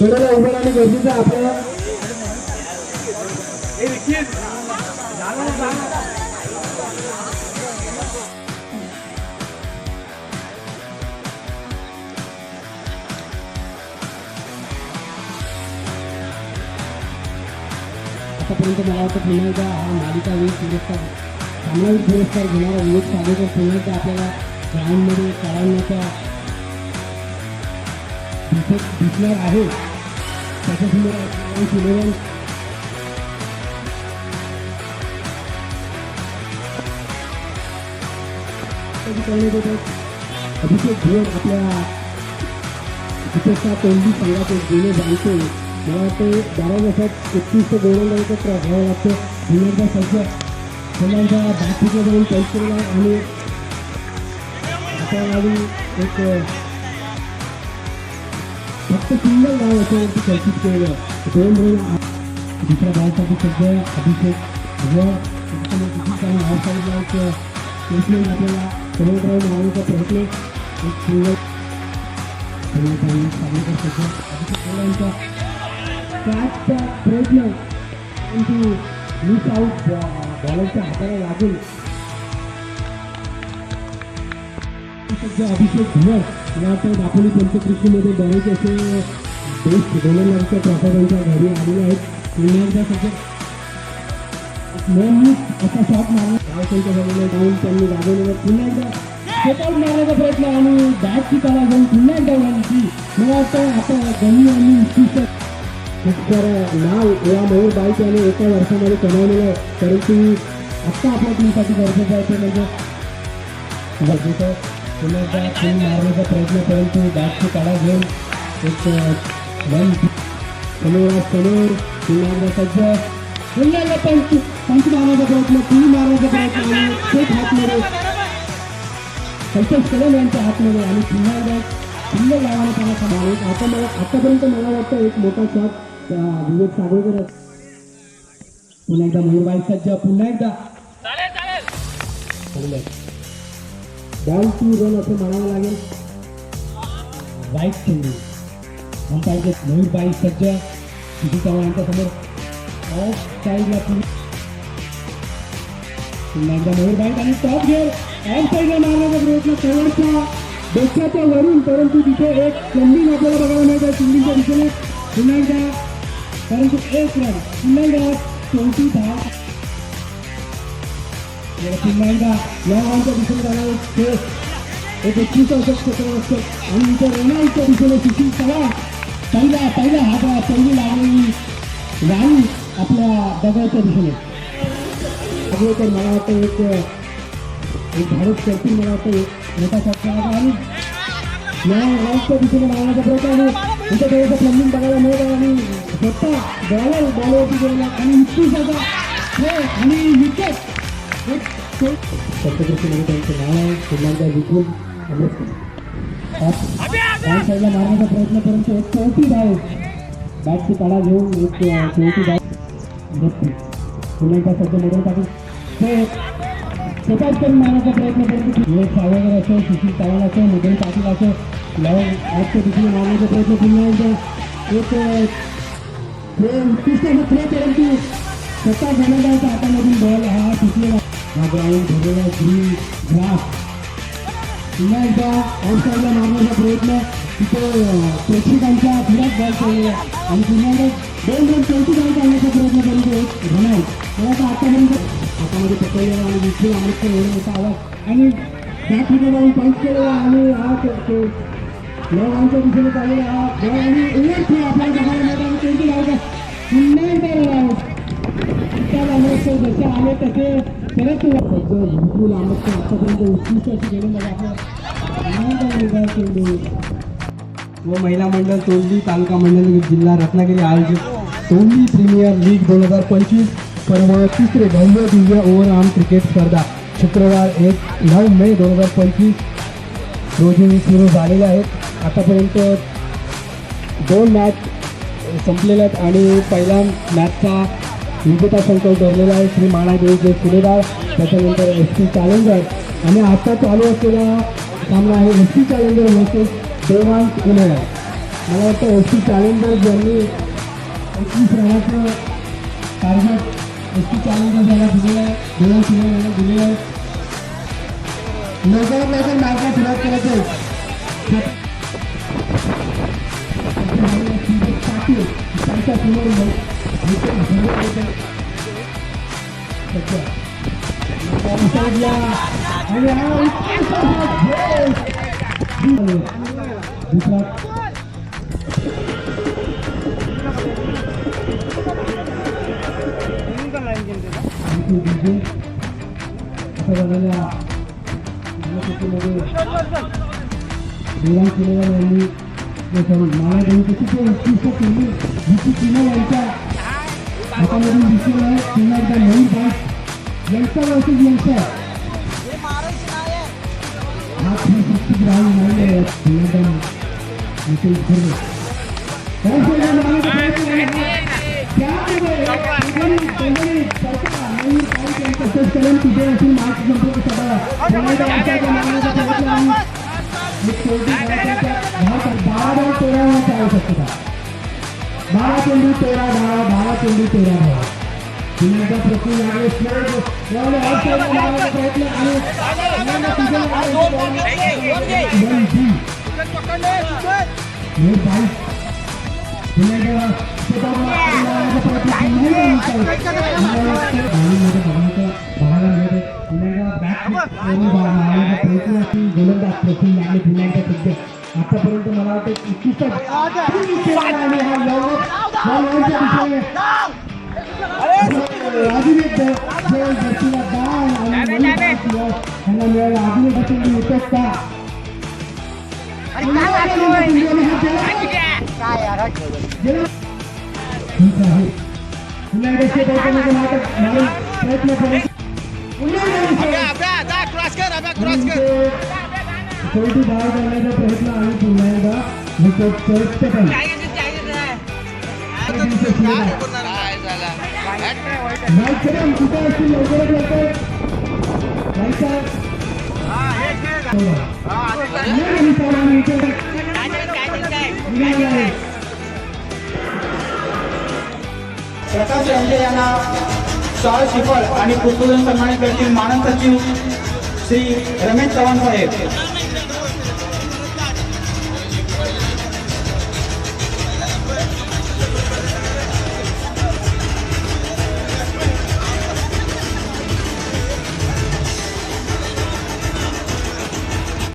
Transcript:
थोड्याला उभं राहणं गरजेचं आपल्याला. आतापर्यंत मला वाटतं पुन्हा एकदा हा मालिका वीस पुरस्कार सामायिक पुरस्कार घेणारा विवेक सागरकर पुन्हा एकदा आपल्याला ग्राउंडमध्ये काढण्याचा दिसत दिसणार आहे. त्याच्यासमोर इलेव्हन करण्यात येत आहेत अभिषेक धुवड आपल्या विशेषतः तोंडी संघाचे गेले जाणते. मला वाटते बारा वर्षात एकतीस गोलंदाजीचा त्रास घ्यावा लागतो. पुण्याचा सज्ज खेळांच्या बाकीच्या जाऊन पंच केलेला आणि आता आम्ही एक फक्त सिंगल गाव याच्यावरती कल्पित केलेलं दोन रन दुसऱ्या गावासाठी सध्या अभिषेक व आउटसाईडला एक प्लेसमेंट आपल्याला सर्व ड्राईव्ह मारण्याचा प्रयत्न एक सिंगल यांचा कॅचचा प्रयत्न. परंतु मिस आऊट बॉलरच्या हाताला लागून सध्या अभिषेक धुवर या वाटतं दापोली पंचकृषीमध्ये बरेच असे बेस्ट गोलंदाजच्या ट्रॉफा घरी आलेले आहेत. पुन्हा एकदा सध्या मोहनीत असा शॉट मारला धावसंख्या जवळ डाऊन त्यांनी गाजवलेलं पुन्हा एकदा सेटआउट मारण्याचा प्रयत्न आणि बॅटची काळा घेऊन पुन्हा एकदा उडाली मला वाटतं आता गणी आणि इच्छित तर नाव या मयूर बाईक याने एका वर्षामध्ये कमावलेलं आहे. परंतु आत्ता आपल्या टीमसाठी गरजेचं आहे ते म्हणजे गरजेचं पुन्हा एकदा फुल मारण्याचा प्रयत्न परंतु बॅटची काढा घेऊन एक रन समोर समोर पुन्हा एकदा सज्ज पुन्हा एकदा पंच पंच मारण्याचा प्रयत्न फुल मारण्याचा प्रयत्न आणि थेट हातमध्ये संतोष कदम यांच्या हातमध्ये आणि पुन्हा एकदा सुंदर लावायला त्याला समावेश. आता मला आतापर्यंत मला वाटतं एक मोठा शॉट विवेक सागवेकर पुन्हा एकदा मयूरबाई सज्ज पुन्हा एकदा. बॉल टू रन असं म्हणावं लागेल वाईट चेंडू अंपायरचे मयूरबाई सज्ज किती चव्हाण समोर ऑफ़ साईडला पुन्हा एकदा मयूरबाई आणि टॉप ऑफ़ साईडला मारण्याचा प्रयत्न शेवटच्या डोक्याच्या वरून परंतु तिथे एक चंडिंग आपल्याला बघायला दिशेने पुन्हा एकदा परंतु एक रन। पुन्हा एकदा चौथी धाव पुन्हा एकदा या गावच्या दिशेने जाणारे खेळ एक एकवीस वर्षात क्षेत्ररक्षक आणि इथे रेनाल्डच्या दिशेने सुशील चव्हाण पहिला पहिला हात पहिली लागलेली राणी आपल्या दगडाच्या दिशेने तर मला वाटतं एक एक भारत करतील मला वाटतं एक मोठा फटका आला आणि या राऊंडच्या दिशेने मारण्याचा प्रयत्न आहे इथे थोडंसं प्लंबिंग बघायला मिळत आणि स्वतः बॉलर बॉलवरती गेलेला आणि इतकीसाचा खेळ आणि विकेट साईडला मारण्याचा प्रयत्न परंतु एक चौथी धाव बॅटची काढा घेऊन एक चौथी धाव पुन्हा एकदा सध्या मोडून टाकून ते करून मारण्याचा प्रयत्न करतो विवेक सावरकर असो सुशील चव्हाण असो मुदल पाटील असो लावून आजच्या दिशेने मारण्याचा प्रयत्न पुन्हा एक उत्कृष्ट खेळ परंतु स्वतः गोलंदाजाच्या हातामधून बॉल हा सुटलेला हा ग्राउंड भरलेला ग्रीन ग्रास पुन्हा एकदा आउटसाईडला मारण्याचा प्रयत्न. तिथे प्रेक्षकांच्या फिरत बॉल खेळलेला आणि पुन्हा एकदा दोन रन चौथी धाव काढण्याचा प्रयत्न करतो एक रनाई मला आता आतापर्यंत हातामध्ये पकडलेला आणि विठ्ठल आमच्या एवढा मोठा आवाज. आणि त्या ठिकाणी जाऊन पंच केलेला आणि हा तो लवगांच्या दिशेने चाललेला हा आणि उलट खेळ आपल्याला बघायला मिळत आणि कोणती धाव पुन्हा एकदा रन आले तसे परत सज्ज आमच्या आतापर्यंत उत्कृष्ट अशी चेंडू व महिला मंडळ तोंडली तालुका मंडळ जिल्हा रत्नागिरी आयोजित तोंडली प्रीमियर लीग दोन हजार पंचवीस पर्व तिसरे भव्य दिव्य ओव्हर आर्म क्रिकेट स्पर्धा शुक्रवार एक नऊ मे दोन हजार पंचवीस रोजी सुरू झालेल्या आहेत आतापर्यंत दोन मॅच संपलेल्या आहेत आणि पहिल्या मॅचचा विजेता संघ ठरलेला आहे. श्री माणादेवीचे सुरेदार त्याच्यानंतर एस टी चॅलेंजर आणि आता चालू असलेला सामना आहे S T challenger versus Devansh Pune मला वाटतं एस टी चॅलेंजर ज्यांनी एकवीस रनाचं टार्गेट एस टी चॅलेंजर ज्याला दिलेलं आहे देवांश किलो यांना दिलेलं आहे. लवकरात लवकर मॅचला सुरुवात करायचं पाटील त्यांच्यासमोर विकेट घेऊन येते. सध्या. साईडला आणि हा इतका गोल. दुसरा आणखी डीजे असं झालेल्या निवडणुकीमध्ये देवान केलेल्या यांनी सॉरी माला देवी कशी ते उत्कृष्ट केली जिची किनो यांच्या हातामधून दिसून आहे पुन्हा एकदा नवीन बॅट यंगस्टर वर्सेस यंगस्टर हा थ्री सिक्स्टी ग्राउंड नाही आहे पुन्हा एकदा विषय ठरले काय सांगा मानाचा प्रयत्न आहे. त्यामुळे दोघांनी- दोघांनी सरकार नवीन काही त्यांचं तसंच करून तिथे असून मार्च संपर्क सभा पुन्हा एकदा वर्षाच्या मानाचा प्रयत्न आहे एक शेवटी भारताच्या भारतात बारा दोन तेरा वर चालू शकतो का बारा चेंडू तेरा धावा बारा चेंडू तेरा धावा एकदा प्रश्न लागले प्रयत्न आणि हे प्रयत्न गोलंदाज प्रफुल्ल लागले एकदा सध्या आतापर्यंत मला वाटतं उत्कृष्ट तीन खेळ आणि हा लवकर या लवकरच्या दिशेने अजून एक खेळ धरतीला दान आणि नवीन पाच यश यांना मिळालं अजून का? गेला. ठीक आहे. पुन्हा प्रयत्न करेल पुन्हा एकदा शेवटी बाहेर करण्याचा प्रयत्न आणि पुन्हा एकदा? विकेट करत पण. नाईक कदम कुठे असतील? लवकरात लवकर नाईकचा नाही नाही, चालेल, आणि विकेट निघालेला आहे. प्रकाश रंगे यांना शाळा शिकवण आणि पुस्तक सन्मानित करतील मानद सचिव श्री रमेश चव्हाण साहेब.